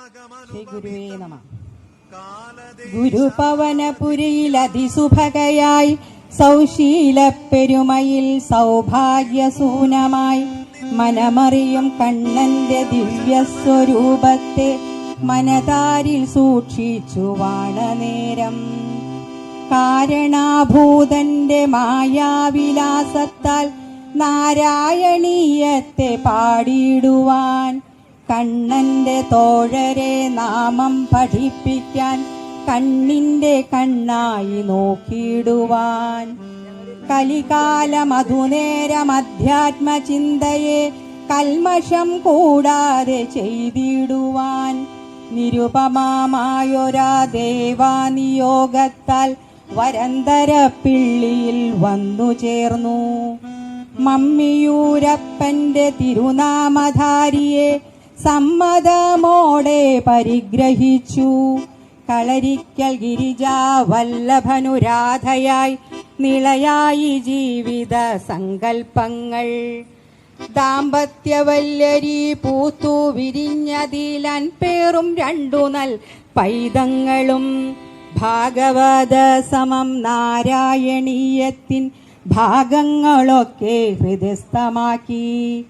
ശ്രീ ഗുരുവേ നമ. ഗുരുപവനപുരിയിൽ അതിസുഭകയായി സൗശീലപ്പെരുമയിൽ സൗഭാഗ്യസൂനമായി മനമറിയും കണ്ണന്റെ ദിവ്യസ്വരൂപത്തെ മനതാരിൽ സൂക്ഷിച്ചു വാണനേരം. കാരണാഭൂതന്റെ മായാവിലാസത്താൽ നാരായണീയത്തെ പാടിയിടുവാൻ കണ്ണന്റെ തോഴരെ നാമം പഠിപ്പിക്കാൻ കണ്ണിന്റെ കണ്ണായി നോക്കിയിടുവാൻ. കലികാല മധുനേരം അധ്യാത്മചിന്തയെ കൽമഷം കൂടാതെ ചെയ്തിടുവാൻ. നിരുപമായൊരാ ദേവാനിയോഗത്താൽ വരന്തര പിള്ളിയിൽ വന്നു ചേർന്നു. മമ്മിയൂരപ്പന്റെ തിരുനാമധാരിയെ സമ്മതമോടെ പരിഗ്രഹിച്ചു. കളരിക്കൽ ഗിരിജ വല്ലഭനുരാധയായി നിളയായി ജീവിത സങ്കൽപ്പങ്ങൾ. ദാമ്പത്യവല്ലരി പൂത്തു വിരിഞ്ഞതിലൻ പേറും രണ്ടു നൽ പൈതങ്ങളും. ഭാഗവത സമം നാരായണീയത്തിൻ ഭാഗങ്ങളൊക്കെ ഹൃദയസ്ഥമാക്കി.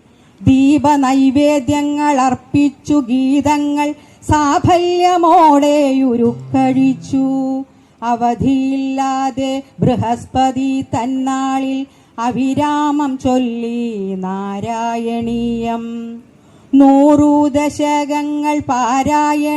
ദീപനൈവേദ്യങ്ങൾ അർപ്പിച്ചു ഗീതങ്ങൾ സാഫല്യമോടെയുരുക്കഴിച്ചു. അവധിയില്ലാതെ ബൃഹസ്പതി തന്നാളിൽ അവിരാമം ചൊല്ലി നാരായണീയം. നൂറു ദശകങ്ങൾ പാരായണ